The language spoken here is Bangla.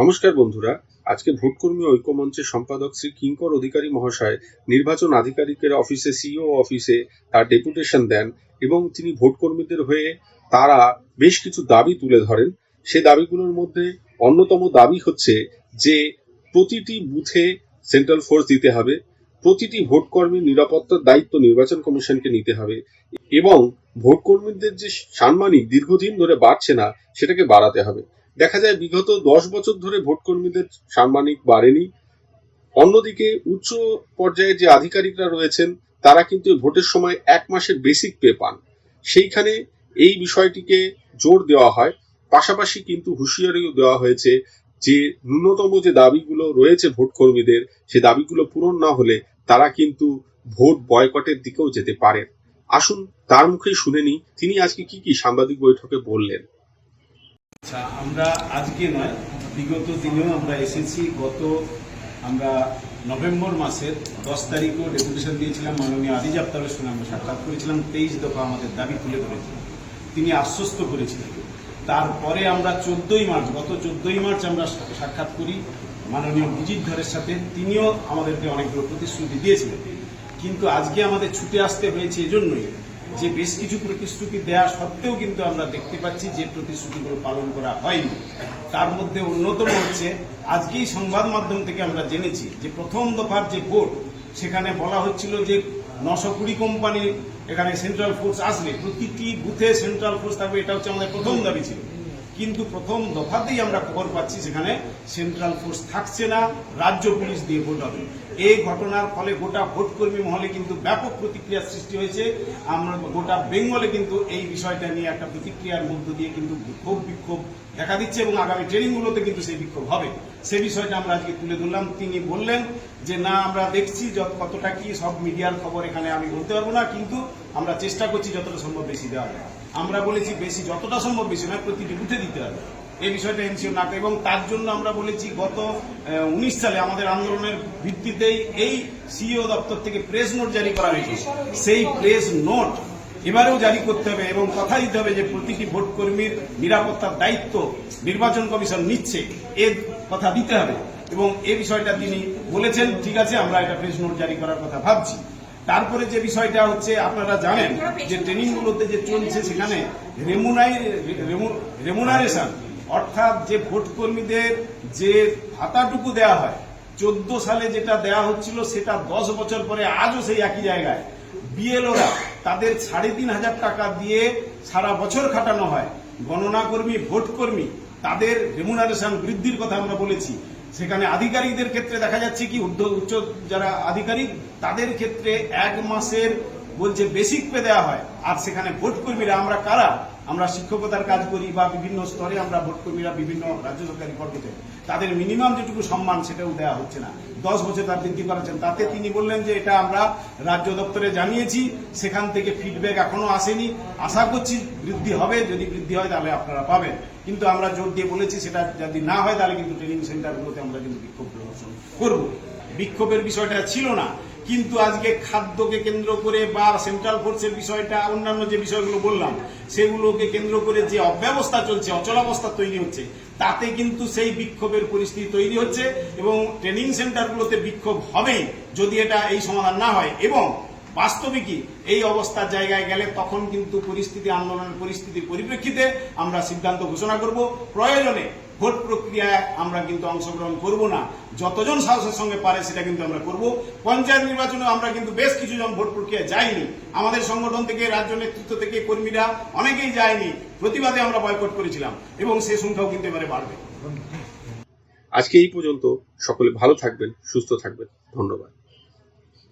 নমস্কার বন্ধুরা। আজকে ভোটকর্মী ঐক্যমঞ্চের সম্পাদক শ্রী কিঙ্কর অধিকারী মহাশয় নির্বাচন আধিকারিকের অফিসে সিও অফিসে তার ডেপুটেশন দেন এবং তিনি ভোটকর্মীদের হয়ে তারা বেশ কিছু দাবি তুলে ধরেন। সে দাবিগুলোর মধ্যে অন্যতম দাবি হচ্ছে যে প্রতিটি বুথে সেন্ট্রাল ফোর্স দিতে হবে, প্রতিটি ভোটকর্মীর নিরাপত্তার দায়িত্ব নির্বাচন কমিশনকে নিতে হবে এবং ভোটকর্মীদের যে সাম্মানিক দীর্ঘদিন ধরে বাড়ছে না, সেটাকে বাড়াতে হবে। দেখা যায় বিগত দশ বছর ধরে ভোটকর্মীদের সাম্মানিক বাড়েনি। অন্যদিকে উচ্চ পর্যায়ে যে আধিকারিকরা রয়েছেন, তারা কিন্তু ভোটের সময় এক মাসের বেসিক পে পান। সেইখানে এই বিষয়টিকে জোর দেওয়া হয়। পাশাপাশি কিন্তু হুঁশিয়ারিও দেওয়া হয়েছে যে, ন্যূনতম যে দাবিগুলো রয়েছে ভোটকর্মীদের, সে দাবিগুলো পূরণ না হলে তারা কিন্তু ভোট বয়কটের দিকেও যেতে পারেন। আসুন, তার মুখেই শুনে তিনি আজকে কি কি সাংবাদিক বৈঠকে বললেন? আচ্ছা আমরা আজকে নয় বিগত দিনেও আমরা এসেছি, গত আমরা নভেম্বর মাসের দশ তারিখও ডেপুটেশন দিয়েছিলাম মাননীয় আদিজ আফতাবের সঙ্গে, আমরা সাক্ষাৎ করেছিলাম, তেইশ দফা আমাদের দাবি তুলে ধরেছিলেন তিনি আশ্বস্ত করেছিলেন। তারপরে আমরা চোদ্দই মার্চ, গত চোদ্দই মার্চ আমরা সাক্ষাৎ করি মাননীয় বিজিত ধরের সাথে, তিনিও আমাদেরকে অনেকগুলো প্রতিশ্রুতি দিয়েছিলেন। কিন্তু আজকে আমাদের ছুটে আসতে হয়েছে এজন্যই যে বেশ কিছু প্রতিশ্রুতি দেওয়া সত্ত্বেও কিন্তু আমরা দেখতে পাচ্ছি যে প্রতিশ্রুতিগুলো পালন করা হয়নি। তার মধ্যে অন্যতম হচ্ছে, আজকেই সংবাদ মাধ্যম থেকে আমরা জেনেছি যে প্রথম দফার যে ভোট সেখানে বলা হচ্ছিল যে নশো কুড়ি কোম্পানি এখানে সেন্ট্রাল ফোর্স আসবে। প্রতিটি বুথে সেন্ট্রাল ফোর্স থাকবে, এটা হচ্ছে আমাদের প্রথম দাবি ছিল। কিন্তু প্রথম দফাতেই আমরা খবর পাচ্ছি সেখানে সেন্ট্রাল ফোর্স থাকছে না, রাজ্য পুলিশ দিয়ে ভোট হবে। এই ঘটনার ফলে গোটা ভোটকর্মী মহলে কিন্তু ব্যাপক প্রতিক্রিয়া সৃষ্টি হয়েছে। আমরা গোটা বেঙ্গলে কিন্তু এই বিষয়টা নিয়ে একটা প্রতিক্রিয়ার মধ্য দিয়ে কিন্তু বিক্ষোভ বিক্ষোভ দেখা দিচ্ছে এবং আগামী ট্রেনিংগুলোতে কিন্তু সেই বিক্ষোভ হবে। সে বিষয়টা আমরা আজকে তুলে ধরলাম। তিনি বললেন যে, না, আমরা দেখছি কতটা কি সব মিডিয়ার খবর এখানে আমি বলতে পারব না, কিন্তু আমরা চেষ্টা করছি যতটা সম্ভব বেশি দেওয়া যায়। আমরা বলেছি বেশি, যতটা সম্ভব বেশি, নয়, প্রতিটি বুথে দিতে হবে। এই বিষয়টা এনসিও না এবং তার জন্য আমরা বলেছি গত উনিশ সালে আমাদের আন্দোলনের ভিত্তিতেই এই সিইও দপ্তর থেকে প্রেস নোট জারি করা হয়েছে। সেই প্রেস নোট এবারেও জারি করতে হবে এবং কথা দিতে হবে যে প্রতিটি ভোট কর্মীর নিরাপত্তার দায়িত্ব নির্বাচন কমিশন নিচ্ছে এর কথা দিতে হবে। এবং এ বিষয়টা তিনি বলেছেন, ঠিক আছে, আমরা এটা প্রেস নোট জারি করার কথা ভাবছি। তারপরে যে বিষয়টা হচ্ছে, আপনারা জানেন যে ট্রেনিংগুলোতে যে চলছে সেখানে রেমুনাই রেমুনারেশন অর্থাৎ যে ভোট কর্মীদের যে ভাতাটুকু দেওয়া হয়, চোদ্দ সালে যেটা দেওয়া হচ্ছিল সেটা দশ বছর পরে আজও সেই একই জায়গায়। বিএলওরা তাদের সাড়ে তিন হাজার টাকা দিয়ে সারা বছর খাটানো হয়। গণনা কর্মী ভোট কর্মী তাদের রেমুনারেশন বৃদ্ধির কথা আমরা বলেছি। সেখানে আধিকারিকদের ক্ষেত্রে দেখা যাচ্ছে কি ঊর্ধ্ব- উচ্চ যারা আধিকারিক, তাদের ক্ষেত্রে এক মাসের বলছে বেসিক পে দেওয়া হয়। আর সেখানে ভোট কর্মীরা আমরা কারা? আমরা শিক্ষকতার কাজ করি বা বিভিন্ন স্তরে আমরা ভোট কর্মীরা বিভিন্ন রাজ্য সরকারি কর্মতে তাদের মিনিমাম যেটুকু সম্মান, সেটাও দেওয়া হচ্ছে না। দশ বছর তার বৃদ্ধি করেছেন। তাতে তিনি বললেন যে এটা আমরা রাজ্য দপ্তরে জানিয়েছি, সেখান থেকে ফিডব্যাক এখনও আসেনি। আশা করছি বৃদ্ধি হবে। যদি বৃদ্ধি হয়, তাহলে আপনারা পাবেন। কিন্তু আমরা জোর দিয়ে বলেছি, সেটা যদি না হয়, তাহলে কিন্তু ট্রেনিং সেন্টারগুলোতে আমরা কিন্তু বিক্ষোভ প্রদর্শন করব। বিক্ষোভের বিষয়টা ছিল না। কিন্তু আজকে খাদ্যকে কেন্দ্র করে বা সেন্ট্রাল ফোর্সের বিষয়টা, অন্যান্য যে বিষয়গুলো বললাম, সেগুলোকে কেন্দ্র করে যে অব্যবস্থা চলছে অচলাবস্থা তৈরি হচ্ছে, তাতে কিন্তু সেই বিক্ষোভের পরিস্থিতি তৈরি হচ্ছে এবং ট্রেনিং সেন্টারগুলোতে বিক্ষোভ হবেই যদি এটা এই সমাধান না হয়। এবং বাস্তবিকই এই অবস্থার জায়গায় গেলে তখন কিন্তু পরিস্থিতি আন্দোলনের পরিস্থিতির পরিপ্রেক্ষিতে আমরা সিদ্ধান্ত ঘোষণা করব। প্রয়োজনে ভোট প্রক্রিয়ায় আমরা কিন্তু অংশগ্রহণ করব না। যতজন সাহসের সঙ্গে পারে সেটা কিন্তু আমরা করব। পঞ্চায়েত নির্বাচনে আমরা কিন্তু বেশ কিছুজন ভোট প্রক্রিয়া যাইনি। আমাদের সংগঠন থেকে, রাজ্য নেতৃত্ব থেকে, কর্মীরা অনেকেই যায়নি। প্রতিবাদে আমরা বয়কট করেছিলাম এবং সে সংখ্যাও কিন্তু এবারে বাড়বে। আজকে এই পর্যন্ত। সকলে ভালো থাকবেন, সুস্থ থাকবেন। ধন্যবাদ।